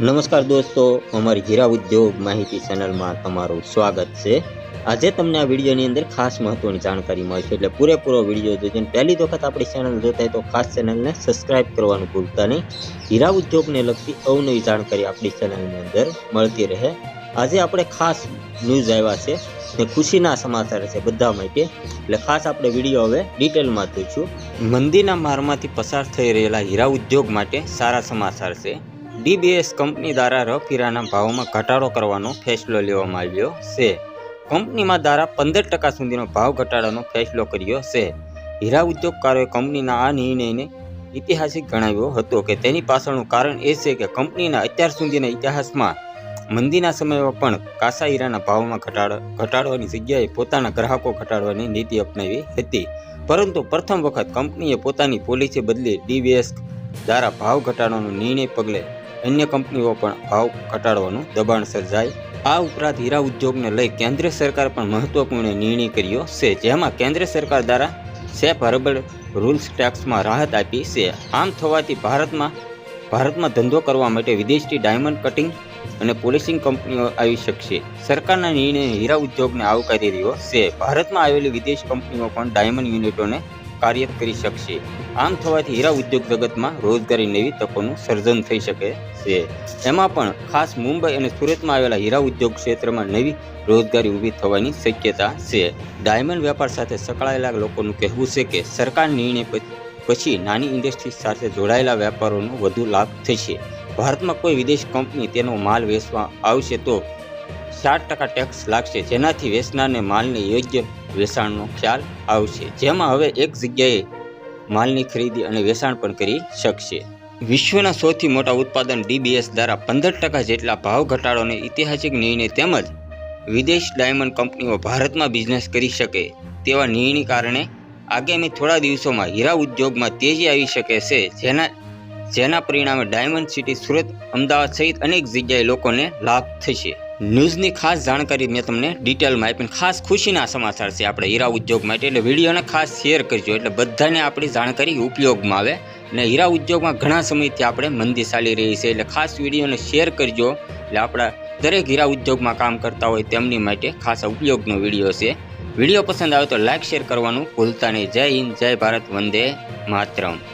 નમસ્કાર દોસ્તો, અમારી હીરા ઉદ્યોગ માહિતી ચેનલમાં તમારું સ્વાગત છે. આજે તમને આ વિડીયોની અંદર ખાસ મહત્વની જાણકારી મળશે, એટલે પૂરેપૂરો વીડિયો જોજો પહેલી વખત આપણી ચેનલ જોતા હોય તો ખાસ ચેનલને સબસ્ક્રાઇબ કરવાનું ભૂલતા નહીં. હીરા ઉદ્યોગને લગતી અવનવી જાણકારી આપણી ચેનલની અંદર મળતી રહે. આજે આપણે ખાસ ન્યૂઝ આવ્યા છે ને ખુશીના સમાચાર છે બધા માટે. એટલે ખાસ આપણે વીડિયો હવે ડિટેલમાં જોઈશું. મંદીના મારમાંથી પસાર થઈ રહેલા હીરા ઉદ્યોગ માટે સારા સમાચાર છે. ડીબીએસ કંપની દ્વારા રફીરાના ભાવમાં ઘટાડો કરવાનો ફેસલો લેવામાં આવ્યો છે. કંપનીમાં દ્વારા પંદર ટકા સુધીનો ભાવ ઘટાડવાનો ફેસલો કર્યો છે. હીરા ઉદ્યોગકારોએ કંપનીના આ નિર્ણયને ઐતિહાસિક ગણાવ્યો હતો કે તેની પાછળનું કારણ એ છે કે કંપનીના અત્યાર સુધીના ઇતિહાસમાં મંદીના સમયમાં પણ કાસા હીરાના ભાવમાં ઘટાડો, ઘટાડવાની જગ્યાએ પોતાના ગ્રાહકો ઘટાડવાની નીતિ અપનાવી હતી. પરંતુ પ્રથમ વખત કંપનીએ પોતાની પોલિસી બદલી ડીબીએસ દ્વારા ભાવ ઘટાડવાનો નિર્ણય પગલે અન્ય કંપનીઓ પણ ભાવ ઘટાડવાનું દબાણ સર્જાય. આ ઉપરાંત હીરા ઉદ્યોગને લઈ કેન્દ્ર સરકાર પણ મહત્વપૂર્ણ નિર્ણય કર્યો છે, જેમાં કેન્દ્ર સરકાર દ્વારા સેફ હર્બલ રૂલ્સ ટેક્સમાં રાહત આપી છે. આમ થવાથી ભારતમાં ભારતમાં ધંધો કરવા માટે વિદેશથી ડાયમંડ કટિંગ અને પોલિશિંગ કંપનીઓ આવી શકશે. સરકારના નિર્ણય હીરા ઉદ્યોગને આવકારી રહ્યો છે. ભારતમાં આવેલી વિદેશ કંપનીઓ પણ ડાયમંડ યુનિટોને કાર્યરત કરી શકશે. આમ થવાથી હીરા ઉદ્યોગ જગતમાં રોજગારી નવી તકોનું સર્જન થઈ શકે છે. એમાં પણ ખાસ મુંબઈ અને સુરતમાં આવેલા હીરા ઉદ્યોગ ક્ષેત્રમાં નવી રોજગારી ઊભી થવાની શક્યતા છે. ડાયમંડ વેપાર સાથે સંકળાયેલા લોકોનું કહેવું છે કે સરકાર નિર્ણય પછી નાની ઇન્ડસ્ટ્રી સાથે જોડાયેલા વેપારોનો વધુ લાભ થશે. ભારતમાં કોઈ વિદેશ કંપની તેનો માલ વેચવા આવશે તો સાત ટકા ટેક્સ લાગશે. જેનાથી વેચનારને માલને યોગ્ય વેચાણનો ખ્યાલ આવશે. જેમાં હવે એક જગ્યાએ માલની ખરીદી અને વેચાણ પણ કરી શકશે. વિશ્વના સૌથી મોટા ઉત્પાદન ડીબીએસ દ્વારા પંદર ટકા જેટલા ભાવ ઘટાડોને ઐતિહાસિક નિર્ણય તેમજ વિદેશ ડાયમંડ કંપનીઓ ભારતમાં બિઝનેસ કરી શકે તેવા નિર્ણય કારણે આગામી થોડા દિવસોમાં હીરા ઉદ્યોગમાં તેજી આવી શકે છે. જેના જેના પરિણામે ડાયમંડ સિટી સુરત, અમદાવાદ સહિત અનેક જગ્યાએ લોકોને લાભ થશે. ન્યૂઝની ખાસ જાણકારી મેં તમને ડિટેલમાં આપી ખાસ ખુશીના સમાચાર છે આપણે હીરા ઉદ્યોગ માટે. એટલે વિડીયોને ખાસ શેર કરજો. એટલે બધાને આપણી જાણકારી ઉપયોગમાં આવે. અને હીરા ઉદ્યોગમાં ઘણા સમયથી આપણે મંદી ચાલી રહી છે. એટલે ખાસ વિડીયોને શેર કરજો. એટલે આપણા દરેક હીરા ઉદ્યોગમાં કામ કરતા હોય તેમની માટે ખાસ ઉપયોગનો વીડિયો છે. વીડિયો પસંદ આવે તો લાઇક શેર કરવાનું ભૂલતા નહીં. જય હિન્દ, જય ભારત, વંદે માતરમ.